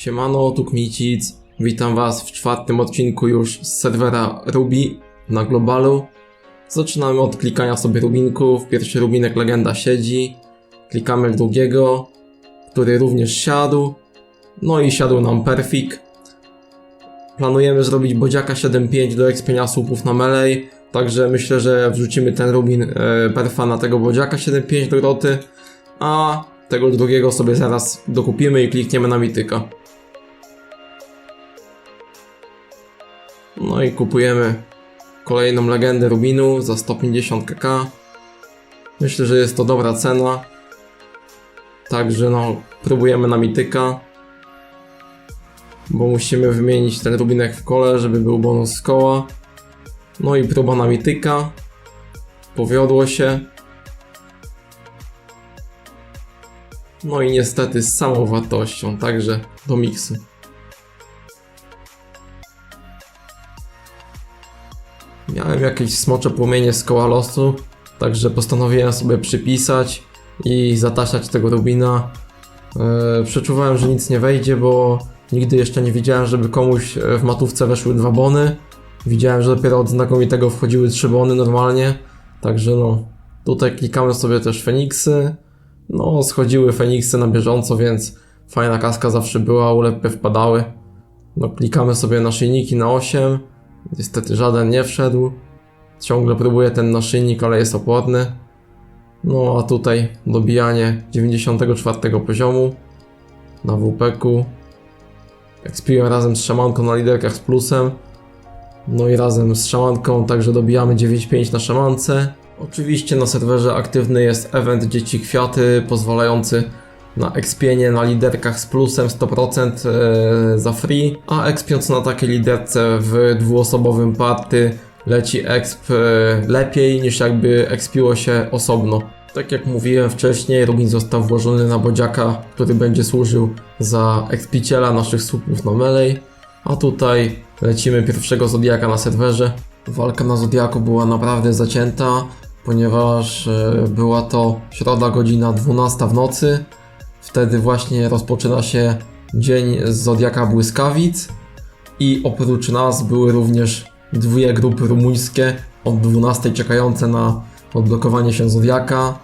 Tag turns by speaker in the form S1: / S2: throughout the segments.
S1: Siemano, tu Kmicic. Witam Was w czwartym odcinku już z serwera Ruby na globalu. Zaczynamy od klikania sobie rubinków. Pierwszy rubinek legenda siedzi. Klikamy w drugiego, który również siadł. No i siadł nam perfik. Planujemy zrobić bodziaka 7.5 do ekspienia słupów na melee. Także myślę, że wrzucimy ten rubin e, perfa na tego bodziaka 7.5 do roty. A tego drugiego sobie zaraz dokupimy i klikniemy na mityka. No i kupujemy kolejną legendę Rubinu za 150 kk. Myślę, że jest to dobra cena. Także no, próbujemy na mityka. Bo musimy wymienić ten rubinek w kole, żeby był bonus z koła. No i próba na mityka. Powiodło się. No i niestety z samą wartością, także do miksu. Miałem jakieś smocze płomienie z koła losu, także postanowiłem sobie przypisać i zataszać tego rubina. Eee, przeczuwałem, że nic nie wejdzie, bo nigdy jeszcze nie widziałem, żeby komuś e, w matówce weszły dwa bony. Widziałem, że dopiero od znakomitego wchodziły trzy bony normalnie, także no, tutaj klikamy sobie też Feniksy. No, schodziły Feniksy na bieżąco, więc fajna kaska zawsze była, ulepy wpadały. No, klikamy sobie naszyjniki na 8. Niestety żaden nie wszedł. Ciągle próbuję ten naszyjnik, ale jest opłatny. No a tutaj dobijanie 94 poziomu na WP-ku. Ekspiłem razem z szamanką na liderkach z plusem. No i razem z szamanką także dobijamy 9.5 na szamance. Oczywiście na serwerze aktywny jest event Dzieci Kwiaty pozwalający na ekspienie na liderkach z plusem 100% e, za free, a ekspiąc na takiej liderce w dwuosobowym party leci exp e, lepiej niż jakby ekspiło się osobno. Tak jak mówiłem wcześniej, Rubin został włożony na bodziaka, który będzie służył za ekspiciela naszych słupów na melee, a tutaj lecimy pierwszego Zodiaka na serwerze. Walka na Zodiaku była naprawdę zacięta, ponieważ e, była to środa godzina 12 w nocy, Wtedy właśnie rozpoczyna się dzień z Zodiaka Błyskawic i oprócz nas były również dwie grupy rumuńskie od 12 czekające na odblokowanie się Zodiaka.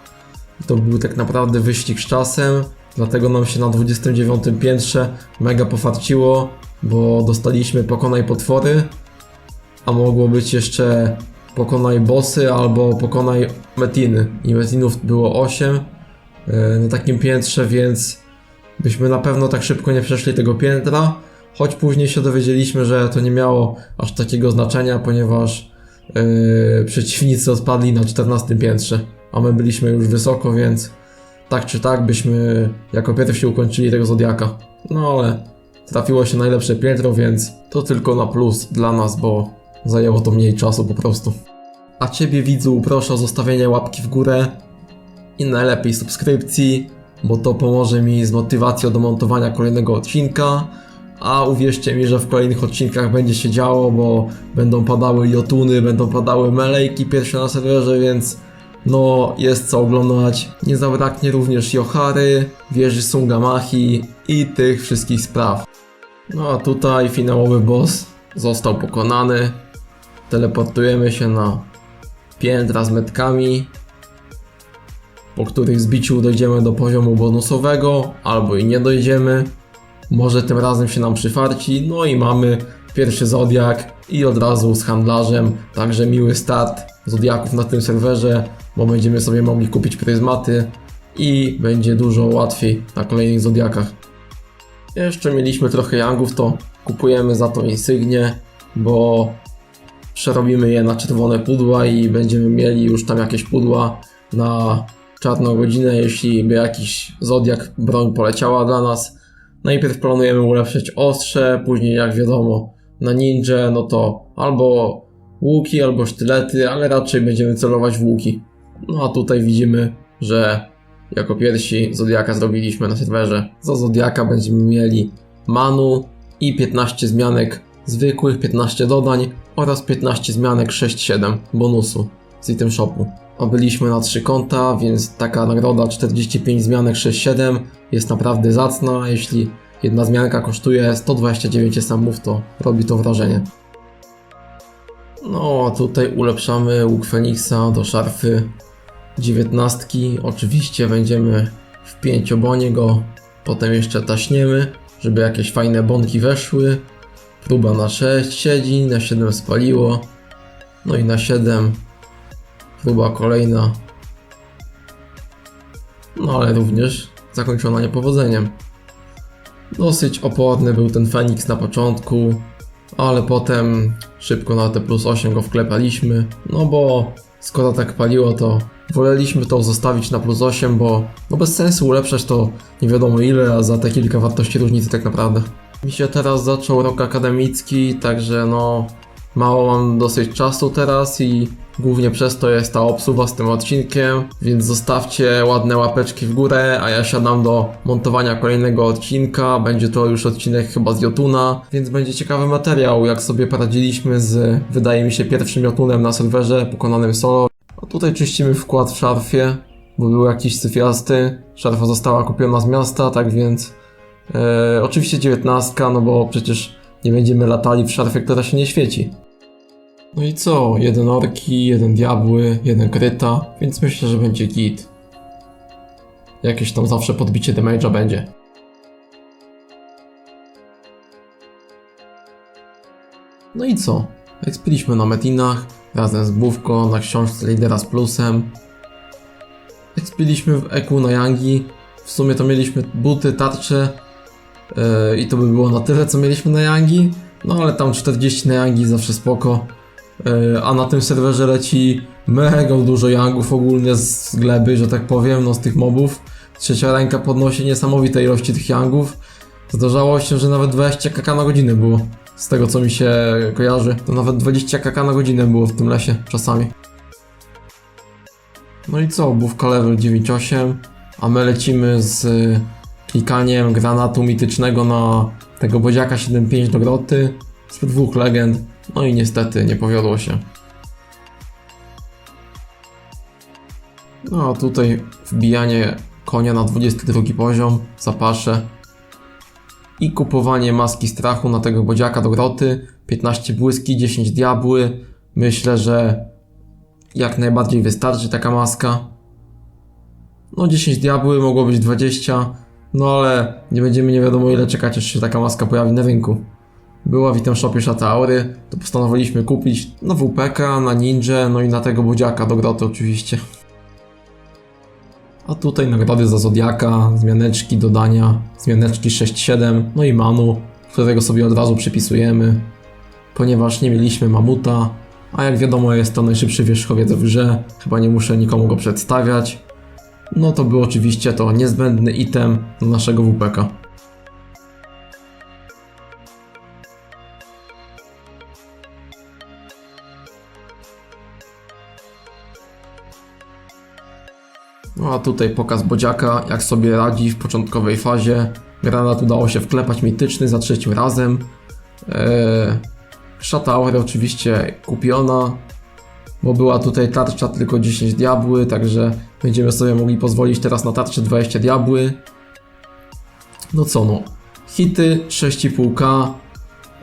S1: To był tak naprawdę wyścig z czasem, dlatego nam się na 29 piętrze mega pofarciło, bo dostaliśmy pokonaj potwory, a mogło być jeszcze pokonaj bossy albo pokonaj metiny i metinów było 8 e, na takim piętrze, więc byśmy na pewno tak szybko nie przeszli tego piętra, choć później się dowiedzieliśmy, że to nie miało aż takiego znaczenia, ponieważ yy, przeciwnicy odpadli na 14 piętrze, a my byliśmy już wysoko, więc tak czy tak byśmy jako pierwsi ukończyli tego Zodiaka. No ale trafiło się najlepsze piętro, więc to tylko na plus dla nas, bo zajęło to mniej czasu po prostu. A Ciebie widzu proszę o zostawienie łapki w górę i najlepiej subskrypcji, bo to pomoże mi z motywacją do montowania kolejnego odcinka. A uwierzcie mi, że w kolejnych odcinkach będzie się działo, bo będą padały jotuny, będą padały melejki pierwsze na serwerze, więc no jest co oglądać. Nie zabraknie również Johary, wieży Sungamachi i tych wszystkich spraw. No a tutaj finałowy boss został pokonany. Teleportujemy się na piętra z metkami po których zbiciu dojdziemy do poziomu bonusowego, albo i nie dojdziemy. Może tym razem się nam przyfarci, no i mamy pierwszy zodiak i od razu z handlarzem, także miły start zodiaków na tym serwerze, bo będziemy sobie mogli kupić pryzmaty i będzie dużo łatwiej na kolejnych zodiakach. Jeszcze mieliśmy trochę yangów, to kupujemy za to insygnie, bo przerobimy je na czerwone pudła i będziemy mieli już tam jakieś pudła na czarną godzinę, jeśli by jakiś zodiak broń poleciała dla nas. Najpierw planujemy ulepszyć ostrze, później jak wiadomo na ninja, no to albo łuki, albo sztylety, ale raczej będziemy celować w łuki. No a tutaj widzimy, że jako pierwsi Zodiaka zrobiliśmy na serwerze. Za Zodiaka będziemy mieli manu i 15 zmianek zwykłych, 15 dodań oraz 15 zmianek 6-7 bonusu z item shopu a byliśmy na trzy konta, więc taka nagroda 45 zmianek 6-7 jest naprawdę zacna. Jeśli jedna zmianka kosztuje 129 samów, to robi to wrażenie. No, a tutaj ulepszamy łuk Feniksa do szarfy 19. Oczywiście będziemy w pięciobonie go, potem jeszcze taśniemy, żeby jakieś fajne bonki weszły. Próba na 6 siedzi, na 7 spaliło. No i na 7 próba kolejna. No ale również zakończona niepowodzeniem. Dosyć oporny był ten Feniks na początku, ale potem szybko na te plus 8 go wklepaliśmy. No bo skoro tak paliło, to woleliśmy to zostawić na plus 8, bo no bez sensu ulepszać to nie wiadomo ile, a za te kilka wartości różnicy tak naprawdę. Mi się teraz zaczął rok akademicki, także no mało mam dosyć czasu teraz i głównie przez to jest ta obsuwa z tym odcinkiem, więc zostawcie ładne łapeczki w górę, a ja siadam do montowania kolejnego odcinka. Będzie to już odcinek chyba z Jotuna, więc będzie ciekawy materiał, jak sobie poradziliśmy z, wydaje mi się, pierwszym Jotunem na serwerze pokonanym solo. A tutaj czyścimy wkład w szarfie, bo był jakiś syfiasty. Szarfa została kupiona z miasta, tak więc e, oczywiście 19, no bo przecież nie będziemy latali w szarfie, która się nie świeci. No i co? Jeden orki, jeden diabły, jeden kryta, więc myślę, że będzie git. Jakieś tam zawsze podbicie damage'a będzie. No i co? Ekspiliśmy na metinach, razem z Bówko, na książce lidera z plusem. Ekspiliśmy w EQ na Yangi. W sumie to mieliśmy buty, tarcze yy, i to by było na tyle, co mieliśmy na Yangi. No ale tam 40 na Yangi zawsze spoko. Yy, a na tym serwerze leci mega dużo Yangów ogólnie z gleby, że tak powiem, no z tych mobów. Trzecia ręka podnosi niesamowite ilości tych Yangów. Zdarzało się, że nawet 20 kk na godzinę było. Z tego co mi się kojarzy, to nawet 20 kk na godzinę było w tym lesie czasami. No i co, bówka level 9.8, a my lecimy z klikaniem granatu mitycznego na tego bodziaka 7.5 do groty z dwóch legend. No i niestety nie powiodło się. No a tutaj wbijanie konia na 22 poziom, zapaszę. I kupowanie maski strachu na tego bodziaka do groty. 15 błyski, 10 diabły. Myślę, że jak najbardziej wystarczy taka maska. No 10 diabły, mogło być 20. No ale nie będziemy nie wiadomo ile czekać, aż się taka maska pojawi na rynku. Była w item shopie szata aury, to postanowiliśmy kupić na WPK, na Ninja, no i na tego bodziaka do groty oczywiście. A tutaj nagrody za Zodiaka, zmianeczki dodania, zmianeczki 6-7, no i Manu, którego sobie od razu przypisujemy, ponieważ nie mieliśmy mamuta, a jak wiadomo jest to najszybszy wierzchowiec w grze, chyba nie muszę nikomu go przedstawiać. No to był oczywiście to niezbędny item do naszego WPK. No a tutaj pokaz Bodziaka, jak sobie radzi w początkowej fazie. Granat udało się wklepać mityczny za trzecim razem. Eee, Szata oczywiście kupiona, bo była tutaj tarcza tylko 10 diabły, także będziemy sobie mogli pozwolić teraz na tarczę 20 diabły. No co no, hity 6,5k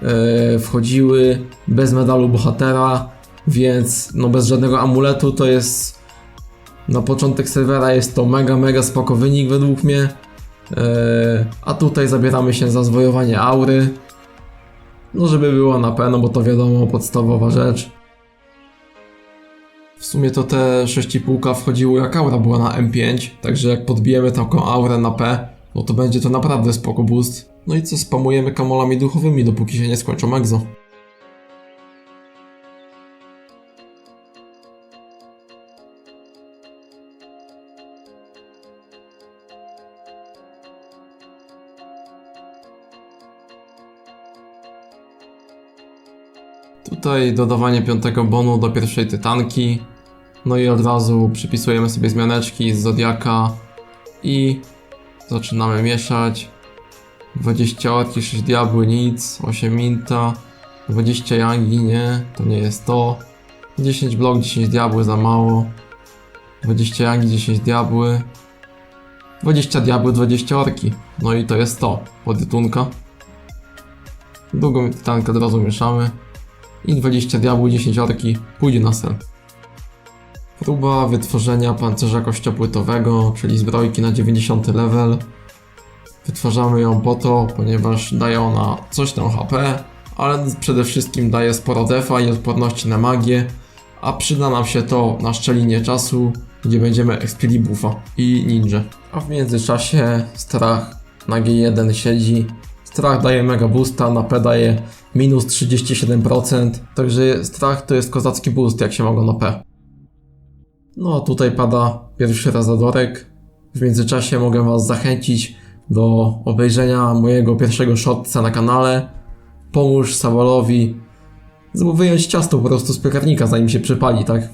S1: e, wchodziły bez medalu bohatera, więc no bez żadnego amuletu to jest na początek serwera jest to mega, mega spoko wynik według mnie. E, a tutaj zabieramy się za zwojowanie aury. No żeby było na pewno, bo to wiadomo, podstawowa rzecz. W sumie to te 6,5 wchodziło jak aura była na M5, także jak podbijemy taką aurę na P, no to będzie to naprawdę spoko boost. No i co, spamujemy kamolami duchowymi, dopóki się nie skończą exo. Tutaj dodawanie piątego bonu do pierwszej tytanki. No i od razu przypisujemy sobie zmianeczki z Zodiaka i zaczynamy mieszać. 20 orki, 6 diabły, nic, 8 minta, 20 yangi, nie, to nie jest to. 10 blok, 10 diabły za mało. 20 yangi, 10 diabły. 20 diabły, 20 orki. No i to jest to. Podtytunka. Drugą tytankę od razu mieszamy. I 20 diabłów, 10 orki pójdzie na sen. Próba wytworzenia pancerza kościopłytowego, czyli zbrojki na 90 level. Wytwarzamy ją po to, ponieważ daje ona coś tam HP, ale przede wszystkim daje sporo defa i odporności na magię, a przyda nam się to na szczelinie czasu, gdzie będziemy expili buffa i ninja. A w międzyczasie strach na G1 siedzi. Strach daje mega boosta, na P daje minus 37%, także strach to jest kozacki boost, jak się mogą na P. No, tutaj pada pierwszy raz zadorek. W międzyczasie mogę Was zachęcić do obejrzenia mojego pierwszego shotca na kanale. Pomóż Sawolowi z- wyjąć ciasto po prostu z piekarnika, zanim się przypali, tak?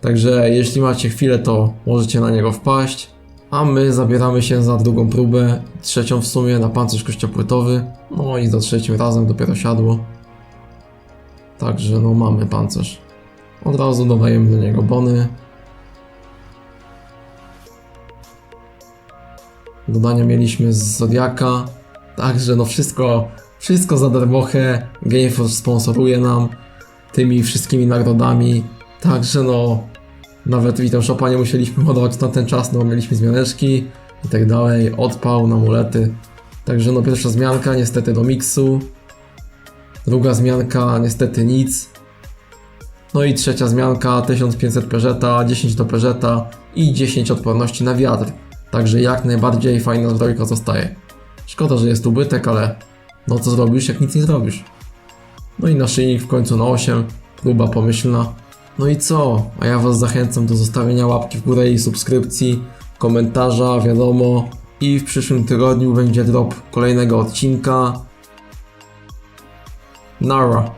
S1: Także jeśli macie chwilę, to możecie na niego wpaść. A my zabieramy się za drugą próbę, trzecią w sumie na pancerz kościopłytowy. No i za trzecim razem dopiero siadło. Także no mamy pancerz. Od razu dodajemy do niego bony. Dodania mieliśmy z Zodiaka. Także no wszystko, wszystko za darmochę. Gameforce sponsoruje nam tymi wszystkimi nagrodami. Także no, nawet Witam Shopa nie musieliśmy ładować na ten czas, no mieliśmy zmianeczki i tak dalej. Odpał na mulety. Także no pierwsza zmianka niestety do miksu. Druga zmianka niestety nic. No i trzecia zmianka 1500 peżeta, 10 do peżeta i 10 odporności na wiatr. Także jak najbardziej fajna zbrojka zostaje. Szkoda, że jest ubytek, ale no co zrobisz, jak nic nie zrobisz. No i naszyjnik w końcu na 8, próba pomyślna. No i co? A ja Was zachęcam do zostawienia łapki w górę i subskrypcji, komentarza, wiadomo. I w przyszłym tygodniu będzie drop kolejnego odcinka. Nara.